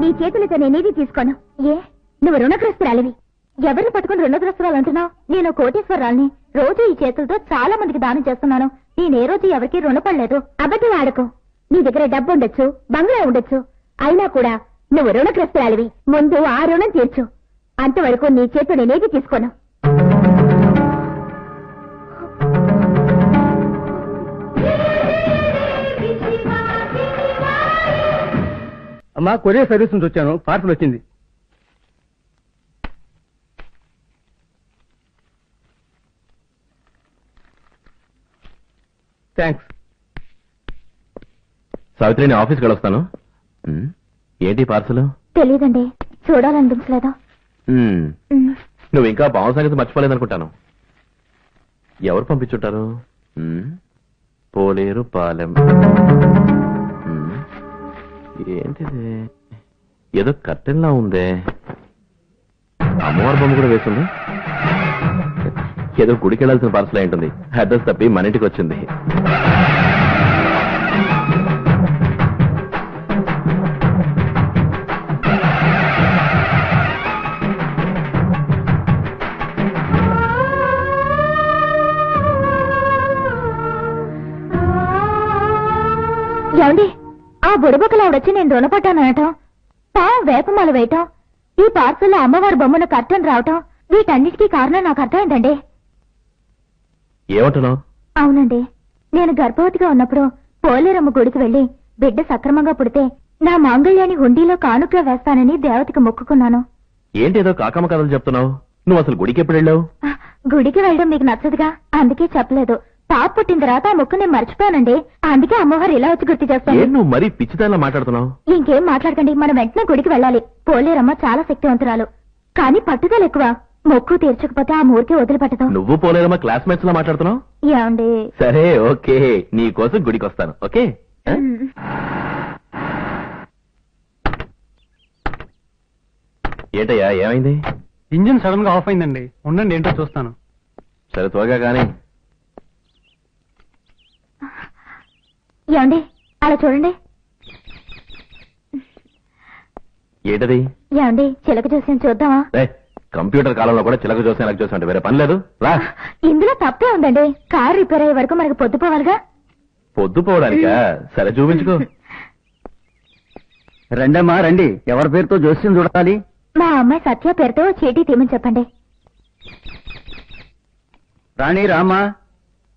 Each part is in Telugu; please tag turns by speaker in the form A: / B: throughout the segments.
A: నీ చేతులతో నేనేది తీసుకోను. ఏ? నువ్వు రుణగ్రస్తురాలివి. ఎవరిని పట్టుకుని రుణగ్రస్తురాలు అంటున్నావు? నేను కోటేశ్వరరాల్ని. రోజు ఈ చేతులతో చాలా మందికి దానం చేస్తున్నాను. నేనే రోజు ఎవరికి రుణపడలేదు. అబద్ధం ఆడకు. నీ దగ్గర డబ్బు ఉండొచ్చు బంగ్లా ఉండొచ్చు. అయినా కూడా నువ్వు రుణగ్రస్తురాలివి. ముందు ఆ రుణం తీర్చు. అంతవరకు నీ చేతు నేనేది తీసుకోను.
B: అమ్మా కొరియర్ సర్వీస్ నుంచి వచ్చాను. పార్సల్ వచ్చింది. థ్యాంక్స్
C: సావిత్రి నేను ఆఫీస్కి వెళ్ళొస్తాను ఉమ్, ఏంటి పార్సల్?
A: తెలియదండి చూడాలనిపించలేదు ఉమ్.
C: నువ్వు ఇంకా బావ సంగతి మర్చిపోలేదనుకుంటాను. ఎవరు పంపించుంటారు? ఉమ్, పోలేరు పాలెం. ఏంటిది? ఏదో కట్టెల్లా ఉందే. అమ్మవారి బొమ్మ కూడా వేసింది. ఏదో గుడికి వెళ్ళాల్సిన పార్సల్ అయి ఉంటుంది. అడ్రస్ తప్పి మన ఇంటికి వచ్చింది.
A: ఆవిడొచ్చి నేను రుణపడ్డానటం పావం వేపమాల వేయటం ఈ పార్సల్లో అమ్మవారి బొమ్మను కట్టం రావటం వీటన్నిటికీ కారణం నాకు అర్థమైందండి.
C: ఏమంటున్నావు?
A: అవునండి. నేను గర్భవతిగా ఉన్నప్పుడు పోలేరమ్మ గుడికి వెళ్ళి బిడ్డ సక్రమంగా పుడితే నా మాంగళ్యాన్ని హుండీలో కానుకగా వేస్తానని దేవతకి మొక్కుకున్నాను.
C: ఏంటి ఏదో కాకమ్మ కథలు చెప్తున్నావు? నువ్వు అసలు గుడికి ఎప్పుడు వెళ్ళావు
A: గుడికి వెళ్ళడం మీకు నచ్చదుగా? అందుకే చెప్పలేదు. పాప పుట్టిన తర్వాత ఆ మొక్కు నేను మర్చిపోయానండి. అందుకే అమ్మవారు ఇలా వచ్చి గుర్తు
C: ఏం
A: చేస్తాను
C: నువ్వు మరీ పిచ్చిదానిలా మాట్లాడుతున్నావు?
A: ఇంకేం మాట్లాడకండి. మనం వెంటనే గుడికి వెళ్ళాలి. పోలేరమ్మ చాలా శక్తివంతురాలు. కానీ పట్టుదల ఎక్కువ. మొక్కు తీర్చకపోతే ఆ మూరికి వదిలిపెట్టదు.
C: నువ్వు పోలేరమ్మా క్లాస్మేట్స్ లా మాట్లాడుతున్నావు?
A: ఏమండి?
C: సరే ఓకే. నీ కోసం గుడికి వస్తాను ఓకే? ఆ? ఏంటయ్యా ఏమైంది?
B: ఇంజిన్ సడన్గా ఆఫ్ అయిందండి. ఉండండి ఏంటో చూస్తాను.
C: సరే త్వరగా కానీ.
A: ఏమండి? అలా చూడండి.
C: ఏంటది
A: ఏమండి? చిలక చూసి చూద్దామా?
C: రే కంప్యూటర్ కాలంలో కూడా చిలక చూసి నాకు చూసి వేరే పని లేదు. రా.
A: ఇందులో తప్పే ఉందండి. కార్ రిపేర్ అయ్యే వరకు మనకు పొద్దుపోవాలిగా
C: పొద్దుపోవడానికా సరే చూపించుకో.
B: రండమ్మా రండి. ఎవరి పేరుతో జోస్యం చూడాలి?
A: మా అమ్మాయి సత్య పేరుతో చీటీ తీమని చెప్పండి.
B: రాణి రామా.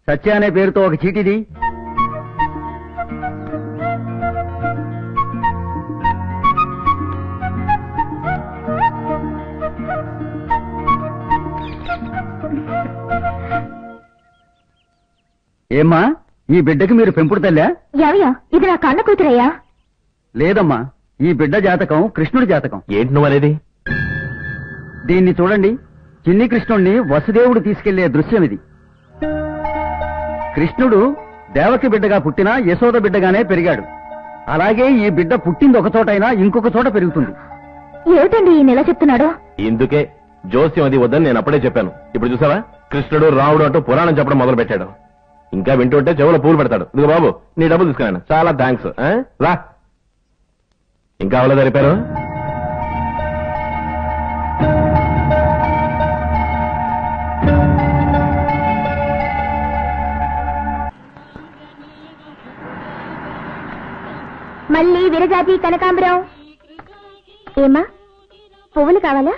B: సత్య అనే పేరుతో ఒక చీటిది. ఏమ్మా ఈ బిడ్డకి మీరు పెంపుడు తల్లా?
A: ఇది నా కన్న కూతురయ్యా?
B: లేదమ్మా ఈ బిడ్డ జాతకం కృష్ణుడి జాతకం.
C: ఏంటి నువ్వు అనేది?
B: దీన్ని చూడండి చిన్ని కృష్ణుణ్ణి వసుదేవుడు తీసుకెళ్ళే దృశ్యం ఇది. కృష్ణుడు దేవకి బిడ్డగా పుట్టినా యశోద బిడ్డగానే పెరిగాడు. అలాగే ఈ బిడ్డ పుట్టింది ఒక చోటైనా ఇంకొక చోట పెరుగుతుంది.
A: ఏమిటండి ఈ నెల చెప్తున్నాడు?
C: ఇందుకే జోస్యం అది వద్దని నేను అప్పుడే చెప్పాను. ఇప్పుడు చూసావా? కృష్ణుడు రాముడు అంటూ పురాణం చెప్పడం మొదలు పెట్టాడు ఇంకా వింటుంటే చెవులో పూలు పెడతాడు. ఇదిగో బాబు నీ డబ్బులు తీసుకున్నాను. చాలా థ్యాంక్స్ రా. ఇంకా అవలో జరిపారు
A: మళ్ళీ విరజాతి కనకాంబరం. ఏమా పువ్వులు కావాలా?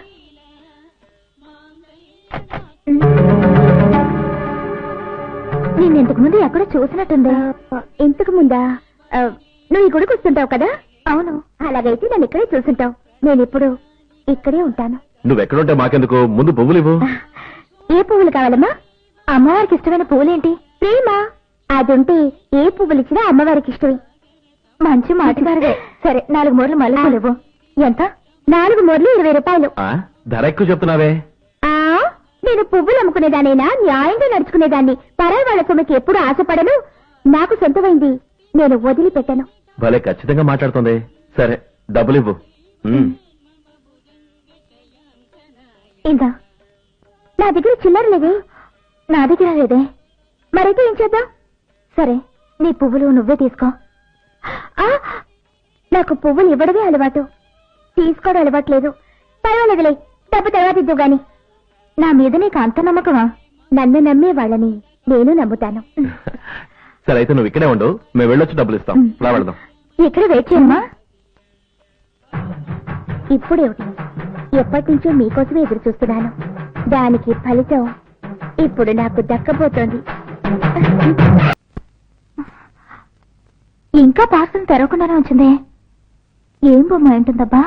A: నేను ఇంతకు ముందు ఎక్కడ చూసినట్టుంది. ఇంతకు ముందా? నువ్వు ఈ గుడికి వస్తుంటావు కదా? అవును. అలాగైతే నేను ఇక్కడే చూసుంటావు నేను ఇప్పుడు ఇక్కడే ఉంటాను.
C: నువ్వెక్కడుంటే మాకెందుకు? ముందు పువ్వులు ఇవ్వు.
A: ఏ పువ్వులు కావాలమ్మా? అమ్మవారికి ఇష్టమైన పువ్వులేంటి ప్రేమ. అది ఉంటే ఏ పువ్వులు ఇచ్చినా అమ్మవారికి ఇష్టమే. మంచి మాటగారు సరే నాలుగు మూరలు మల్లెపూలు ఇవ్వు. ఎంత? నాలుగు మూరలు ఇరవై రూపాయలు.
C: ఆ, ధర ఎక్కువ చెప్తున్నావే.
A: నేను పువ్వులు అమ్ముకునేదానైనా? న్యాయంగా నడుచుకునేదాన్ని? పరాయి వాళ్ళ సొమ్ముకి ఎప్పుడు ఆశపడను? నాకు సొంతమైంది. నేను వదిలిపెట్టను.
C: భలే ఖచ్చితంగా మాట్లాడుతుంది. సరే డబ్బులు ఇవ్వు. ఉమ్.
A: ఇంకా నా దగ్గర చిల్లర లేదే. నా దగ్గర లేదే. మరైతే ఏం చేద్దాం? సరే నీ పువ్వులు నువ్వే తీసుకో. ఆ, నాకు పువ్వులు ఇవ్వడమే అలవాటు. తీసుకోవడం అలవాట్లేదు. పర్వాలేదులే డబ్బు తర్వాత ఇద్దు గాని. నా మీద నీకు అంత నమ్మకమా నన్ను నమ్మే వాళ్ళని నేను నమ్ముతాను.
C: సరే అయితే నువ్వు ఇక్కడే ఉండు. మేము వెళ్ళొచ్చి డబ్బులు ఇస్తాం. రా వెళదాం.
A: ఇక్కడ వెయిట్ చేయమ్మా. ఇప్పుడేమిటి ఎప్పటి నుంచో మీకోసమే ఎదురు చూస్తున్నాను. దానికి ఫలితం ఇప్పుడు నాకు దక్కబోతోంది. ఇంకా పార్సల్ తెరవకుండానే వచ్చింది? ఏం బొమ్మ ఉంటుందబ్బా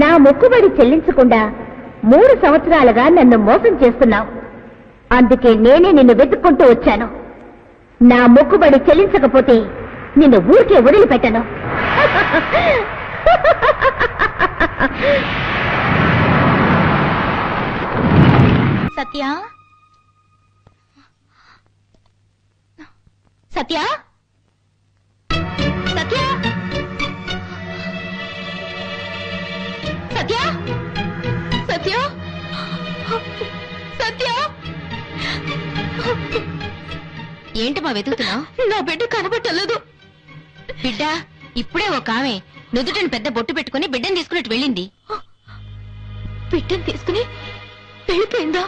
A: నా మొక్కుబడి చెల్లించకుండా మూడు సంవత్సరాలుగా నన్ను మోసం చేస్తున్నావు. అందుకే నేనే నిన్ను వెతుక్కుంటూ వచ్చాను. నా మొక్కుబడి చెల్లించకపోతే నిన్ను ఊరికే వదిలిపెట్టను. సత్య? సత్య? సత్య? సత్య!
D: ఏంటి మా వెతుకుతున్నావు
A: నా బిడ్డ కనబట్టలేదు.
D: బిడ్డ ఇప్పుడే ఒక ఆమె నుదుటని పెద్ద బొట్టు పెట్టుకుని బిడ్డని తీసుకున్నట్టు వెళ్ళింది.
A: బిడ్డను తీసుకుని వెళ్ళిపోయిందా?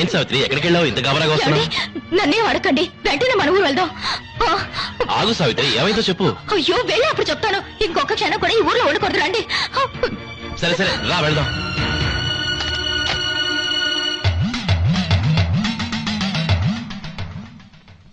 C: ఏం సావిత్రి ఎక్కడికి వెళ్ళావు? ఇంత గబరాగా వస్తున్నావు.
A: నన్నే అడకండి వెంటనే మన ఊరు వెళ్దాం.
C: ఆగు సావిత్రి ఏమైందో చెప్పు.
A: అయ్యో వెళ్ళి అప్పుడు చెప్తాను. ఇంకొక క్షణం కూడా ఈ ఊర్లో ఉండకూడదు రండి.
C: సరే సరే రా వెళ్దాం.